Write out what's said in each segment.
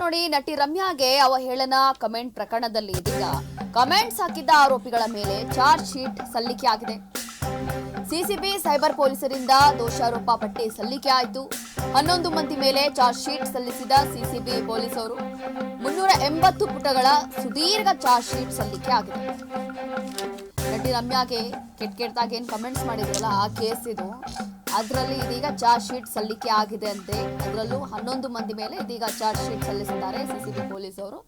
ನೋಡಿ, ನಟಿ ರಮ್ಯಾಗೆ ಅವಹೇಳನ ಕಮೆಂಟ್ ಪ್ರಕರಣದಲ್ಲಿ ಇದೀಗ. ಕಮೆಂಟ್ಸ್ ಹಾಕಿದ್ದ ಆರೋಪಿಗಳ ಮೇಲೆ ಚಾರ್ಜ್ ಶೀಟ್ ಸಲ್ಲಿಕೆ ಆಗಿದೆ. ಸಿಸಿಬಿ, ಸೈಬರ್ ಪೊಲೀಸರಿಂದ ದೋಷಾರೋಪ ಪಟ್ಟಿ ಸಲ್ಲಿಕೆ ಆಯಿತು. ಹನ್ನೊಂದು ಮಂದಿ ಮೇಲೆ ಚಾರ್ಜ್ ಶೀಟ್ ಸಲ್ಲಿಸಿದ ಸಿಸಿಬಿ ಪೊಲೀಸರು. ಮುನ್ನೂರ ಎಂಬತ್ತು ಪುಟಗಳ ಸುದೀರ್ಘ ಚಾರ್ಜ್ ಶೀಟ್ ಸಲ್ಲಿಕೆ ಆಗಿದೆ. ನಟಿ ರಮ್ಯಾಗೆ ಕೆಟ್ಟ ಕೆಟ್ಟದಾಗಿ ಏನು ಕಮೆಂಟ್ಸ್ ಮಾಡಿದ್ರಲ್ಲ, ಆ ಕೇಸ್ ಇದು. ಅದರಲ್ಲಿ ಇದೀಗ ಚಾರ್ಜ್ ಶೀಟ್ ಸಲ್ಲಿಕೆ ಆಗಿದೆ ಅಂತೆ. ಅದರಲ್ಲೂ ಹನ್ನೊಂದು ಮಂದಿ ಮೇಲೆ ಇದೀಗ ಚಾರ್ಜ್ ಶೀಟ್ ಸಲ್ಲಿಸಿದ್ದಾರೆ ಸಿಸಿಬಿ ಅವರು.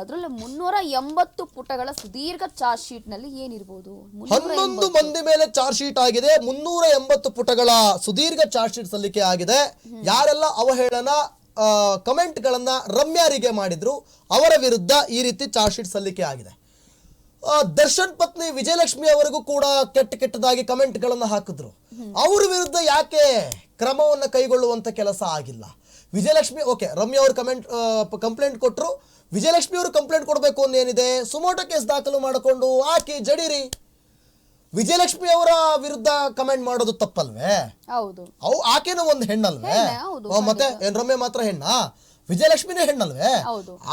ಅದರಲ್ಲೂ ಮುನ್ನೂರ ಎಂಬತ್ತು ಪುಟಗಳ ಸುದೀರ್ಘ ಚಾರ್ಜ್ ಶೀಟ್ನಲ್ಲಿ ಏನಿರಬಹುದು ಹನ್ನೊಂದು ಮಂದಿ ಮೇಲೆ ಚಾರ್ಜ್ ಶೀಟ್ ಆಗಿದೆ ಮುನ್ನೂರ ಎಂಬತ್ತು ಪುಟಗಳ ಸುದೀರ್ಘ ಚಾರ್ಜ್ ಶೀಟ್ ಸಲ್ಲಿಕೆ ಆಗಿದೆ. ಯಾರೆಲ್ಲ ಅವಹೇಳನ ಕಮೆಂಟ್ ಗಳನ್ನ ರಮ್ಯಾರಿಗೆ ಮಾಡಿದ್ರು ಅವರ ವಿರುದ್ಧ ಈ ರೀತಿ ಚಾರ್ಜ್ ಶೀಟ್ ಸಲ್ಲಿಕೆ ಆಗಿದೆ. ದರ್ಶನ್ ಪತ್ನಿ ವಿಜಯಲಕ್ಷ್ಮಿ ಅವರಿಗೂ ಕೂಡ ಕೆಟ್ಟ ಕೆಟ್ಟದಾಗಿ ಕಮೆಂಟ್ ಗಳನ್ನ ಹಾಕಿದ್ರು. ಅವ್ರ ವಿರುದ್ಧ ಯಾಕೆ ಕ್ರಮವನ್ನ ಕೈಗೊಳ್ಳುವಂತ ಕೆಲಸ ಆಗಿಲ್ಲ? ವಿಜಯಲಕ್ಷ್ಮಿ ಓಕೆ ರಮ್ಯ ಅವರು ಕಮೆಂಟ್ ಕಂಪ್ಲೇಂಟ್ ಕೊಟ್ಟರು ವಿಜಯಲಕ್ಷ್ಮಿ ಅವರು ಕಂಪ್ಲೇಂಟ್ ಕೊಡಬೇಕು ಅನ್ನೇನಿದೆ? ಸುಮೋಟೋ ಕೇಸ್ ದಾಖಲು ಮಾಡಿಕೊಂಡು ಹಾಕಿ ಜಡೀರಿ. ವಿಜಯಲಕ್ಷ್ಮಿ ಅವರ ವಿರುದ್ಧ ಕಮೆಂಟ್ ಮಾಡೋದು ತಪ್ಪಲ್ವೇ? ಹೌದು. ಅವು ಆಕೆನೂ ಒಂದು ಹೆಣ್ಣಲ್ವೇ? ಮತ್ತೆ ಏನ್ ರಮ್ಯ ಮಾತ್ರ ಹೆಣ್ಣಾ? ವಿಜಯಲಕ್ಷ್ಮಿನೇ ಹೆಣ್ಣಲ್ವೇ.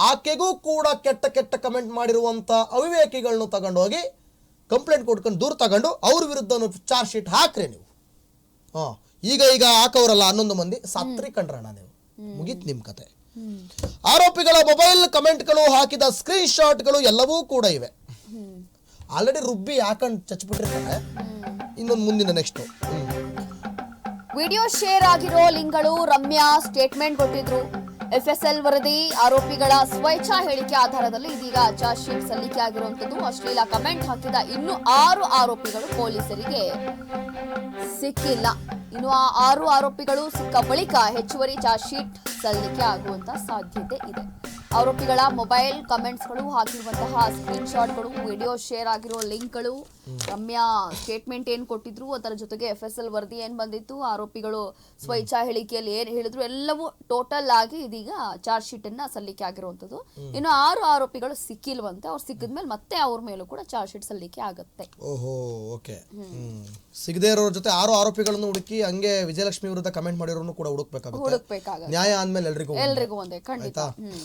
ಆಕೆಗೂ ಕೂಡ ಕೆಟ್ಟ ಕೆಟ್ಟ ಕಮೆಂಟ್ ಮಾಡಿರುವಂತ ಅವಿವೇಕಿಗಳನ್ನ ತಗೊಂಡೋಗಿ ಕಂಪ್ಲೇಂಟ್ ಕೊಟ್ಕೊಂಡು ದೂರ ತಗೊಂಡು ಅವ್ರ ವಿರುದ್ಧ ಚಾರ್ಜ್ ಶೀಟ್ ಹಾಕ್ರಿ ನೀವು. ಹಾ ಈಗ ಈಗ ಹಾಕವ್ರಲ್ಲ ಹನ್ನೊಂದು ಮಂದಿ ಸತ್ರಿ ಕಂಡ್ರಣ ನೀವು. ಮುಗೀತು ನಿಮ್ ಕತೆ. ಆರೋಪಿಗಳ ಮೊಬೈಲ್ ಕಮೆಂಟ್ಗಳು ಹಾಕಿದ ಸ್ಕ್ರೀನ್ ಶಾಟ್ಗಳು ಎಲ್ಲವೂ ಕೂಡ ಇವೆ. ಆಲ್ರೆಡಿ ರುಬ್ಬಿ ಹಾಕೊಂಡು ಚಚ್ಬಿಟ್ಟಿರ್ತಾರೆ ಇನ್ನೊಂದು ಮುಂದಿನ ನೆಕ್ಸ್ಟ್ ವಿಡಿಯೋ ಶೇರ್ ಆಗಿರೋ ಲಿಂಕ್ಗಳು ರಮ್ಯಾ ಸ್ಟೇಟ್ಮೆಂಟ್ ಕೊಟ್ಟಿದ್ರು. ಎಫ್ಎಸ್ಎಲ್ ವರದಿ, ಆರೋಪಿಗಳ ಸ್ವೇಚ್ಛಾ ಹೇಳಿಕೆ ಆಧಾರದಲ್ಲಿ ಇದೀಗ ಚಾರ್ಜ್ ಶೀಟ್ ಸಲ್ಲಿಕೆ ಆಗಿರುವಂತದ್ದು ಅಶ್ಲೀಲ ಕಮೆಂಟ್ ಹಾಕಿದ ಇನ್ನು ಆರು ಆರೋಪಿಗಳು ಪೊಲೀಸರಿಗೆ ಸಿಕ್ಕಿಲ್ಲ. ಇನ್ನು ಆ ಆರು ಆರೋಪಿಗಳು ಸಿಕ್ಕ ಬಳಿಕ ಹೆಚ್ಚುವರಿ ಚಾರ್ಜ್ ಶೀಟ್ ಸಲ್ಲಿಕೆ ಆಗುವಂತ ಸಾಧ್ಯತೆ ಇದೆ. ಆರೋಪಿಗಳ ಮೊಬೈಲ್ ಕಮೆಂಟ್ಸ್ಗಳು ಹಾಕಿರುವಂತಹ ಸ್ಕ್ರೀನ್ ಶಾಟ್ಗಳು ವಿಡಿಯೋ ಶೇರ್ ಆಗಿರೋ ಲಿಂಕ್ಗಳು. ರಮ್ಯಾ ಸ್ಟೇಟ್ಮೆಂಟ್ ಏನ್ ಕೊಟ್ಟಿದ್ರು ಅದರ ಜೊತೆಗೆ ಎಫ್ ಎಸ್ ಎಲ್ ವರದಿ ಏನ್ ಬಂದಿತ್ತು ಆರೋಪಿಗಳು ಸ್ವಇಚ್ಛಾ ಹೇಳಿಕೆಯಲ್ಲಿ ಏನ್ ಹೇಳಿದ್ರು ಎಲ್ಲವೂ ಟೋಟಲ್ ಆಗಿ ಇದೀಗ ಚಾರ್ಜ್ ಶೀಟ್ ಅನ್ನ ಸಲ್ಲಿಕೆ ಆಗಿರುವಂತದ್ದು ಇನ್ನು ಆರು ಆರೋಪಿಗಳು ಸಿಕ್ಕಿಲ್ವಂತೆ ಅವ್ರು ಸಿಕ್ಕಿದ್ಮೇಲೆ ಮತ್ತೆ ಅವ್ರ ಮೇಲೂ ಕೂಡ ಚಾರ್ಜ್ ಶೀಟ್ ಸಲ್ಲಿಕೆ ಆಗುತ್ತೆ. ಓಹೋ ಓಕೆ. ಸಿಗದೇ ಇರೋರ ಜೊತೆ ಆರು ಆರೋಪಿಗಳನ್ನು ಹುಡುಕಿ ಹಂಗೆ ವಿಜಯಲಕ್ಷ್ಮಿ ವಿರುದ್ಧ ಕಮೆಂಟ್ ಮಾಡಿರೋನು ಕೂಡ ಹುಡುಕ್ಬೇಕಾಗುತ್ತೆ. ಹುಡುಕ್ಬೇಕಾಗ ನ್ಯಾಯ ಅಂದ್ಮೇಲೆ ಎಲ್ರಿಗೂ ಒಂದೇ. ಎಲ್ರಿಗೂ ಒಂದೇ ಖಂಡಿತ. ಆಯ್ತಾ? ಹ್ಮ್.